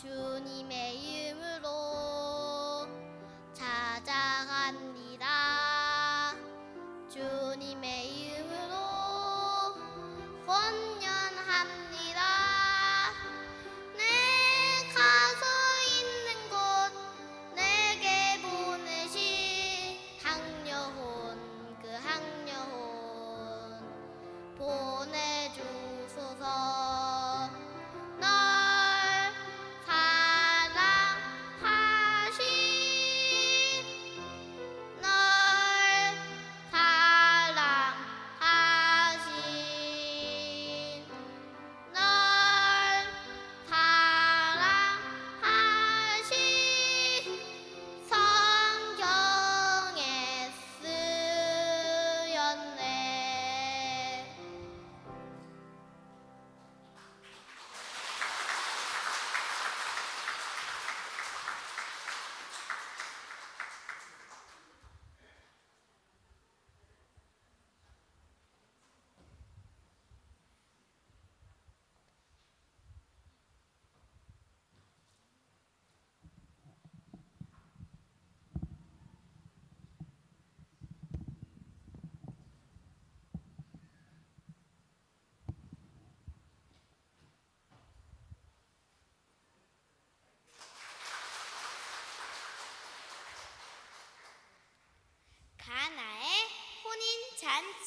주님의 이름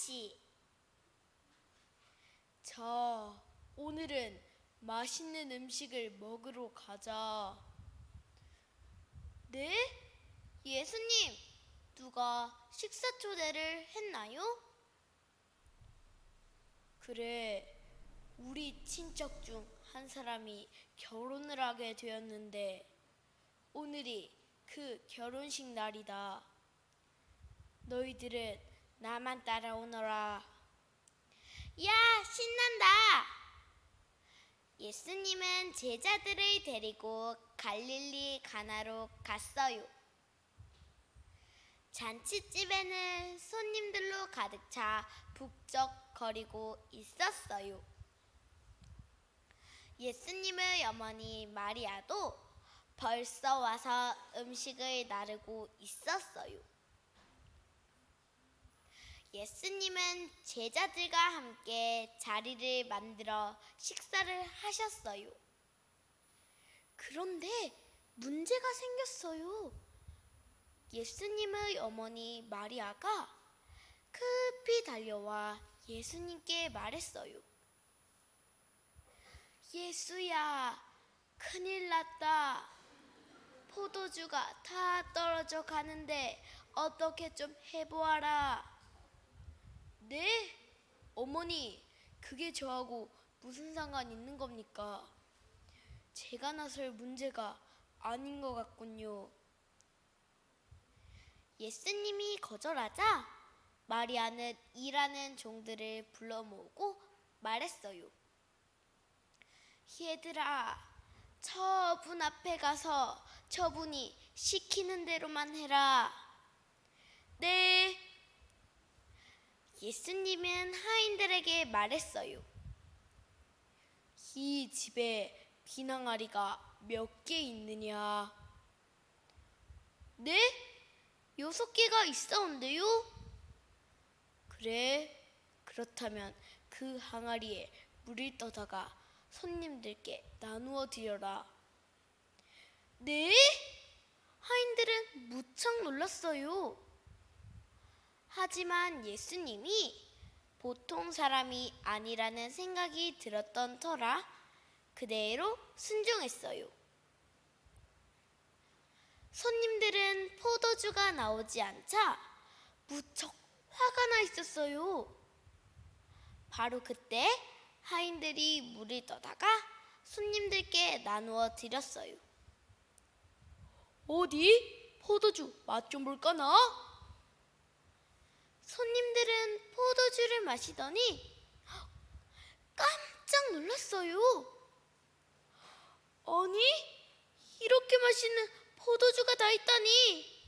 잔치. 자, 오늘은 맛있는 음식을 먹으러 가자. 네? 예수님, 누가 식사 초대를 했나요? 그래, 우리 친척 중 한 사람이 결혼을 하게 되었는데, 오늘이 그 결혼식 날이다. 너희들은 나만 따라오너라. 야, 신난다. 예수님은 제자들을 데리고 갈릴리 가나로 갔어요. 잔치집에는 손님들로 가득 차 북적거리고 있었어요. 예수님의 어머니 마리아도 벌써 와서 음식을 나르고 있었어요. 예수님은 제자들과 함께 자리를 만들어 식사를 하셨어요. 그런데 문제가 생겼어요. 예수님의 어머니 마리아가 급히 달려와 예수님께 말했어요. 예수야, 큰일 났다. 포도주가 다 떨어져 가는데 어떻게 좀 해보아라. 네? 어머니, 그게 저하고 무슨 상관 있는 겁니까? 제가 나설 문제가 아닌 것 같군요. 예수님이 거절하자 마리아는 일하는 종들을 불러 모으고 말했어요. 얘들아, 저분 앞에 가서 저분이 시키는 대로만 해라. 네. 예수님은 하인들에게 말했어요. 이 집에 비낭아리가 몇 개 있느냐? 네? 여섯 개가 있어온데요? 그래? 그렇다면 그 항아리에 물을 떠다가 손님들께 나누어 드려라. 네? 하인들은 무척 놀랐어요. 하지만 예수님이 보통 사람이 아니라는 생각이 들었던 터라 그대로 순종했어요. 손님들은 포도주가 나오지 않자 무척 화가 나 있었어요. 바로 그때 하인들이 물을 떠다가 손님들께 나누어 드렸어요. 어디? 포도주 맛 좀 볼까나? 손님들은 포도주를 마시더니 깜짝 놀랐어요. 아니, 이렇게 맛있는 포도주가 다 있다니.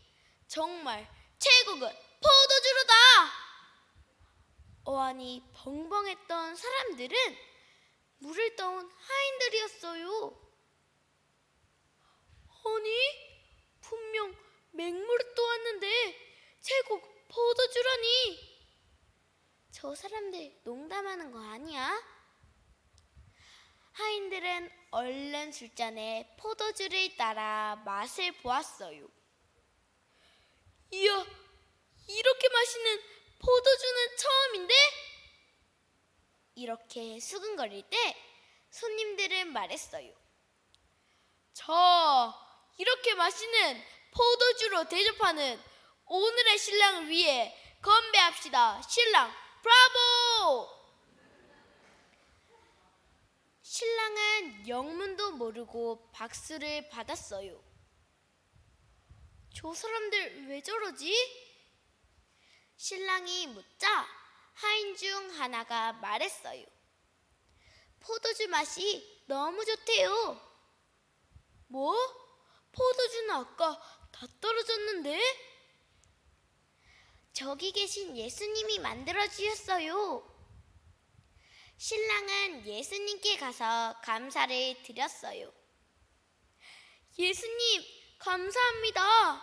정말 최고급 포도주로다. 어안이 벙벙했던 사람들은 물을 떠온 하인들이었어요. 아니, 분명 맹물을 떠왔는데 최고급 저 사람들 농담하는 거 아니야? 하인들은 얼른 술잔에 포도주를 따라 맛을 보았어요. 이야, 이렇게 맛있는 포도주는 처음인데? 이렇게 수근거릴 때 손님들은 말했어요. 자, 이렇게 맛있는 포도주로 대접하는 오늘의 신랑을 위해 건배합시다. 신랑, 브라보! 신랑은 영문도 모르고 박수를 받았어요. 저 사람들 왜 저러지? 신랑이 묻자 하인 중 하나가 말했어요. 포도주 맛이 너무 좋대요. 뭐? 포도주는 아까 다 떨어졌는데? 저기 계신 예수님이 만들어 주셨어요. 신랑은 예수님께 가서 감사를 드렸어요. 예수님, 감사합니다.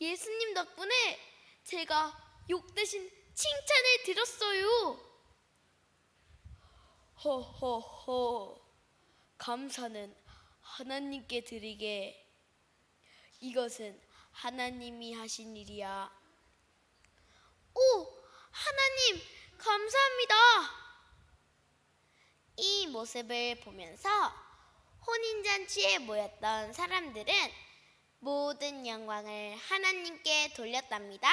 예수님 덕분에 제가 욕 대신 칭찬을 들었어요. 허허허. 감사는 하나님께 드리게. 이것은 하나님이 하신 일이야. 오, 하나님, 감사합니다. 이 모습을 보면서 혼인잔치에 모였던 사람들은 모든 영광을 하나님께 돌렸답니다.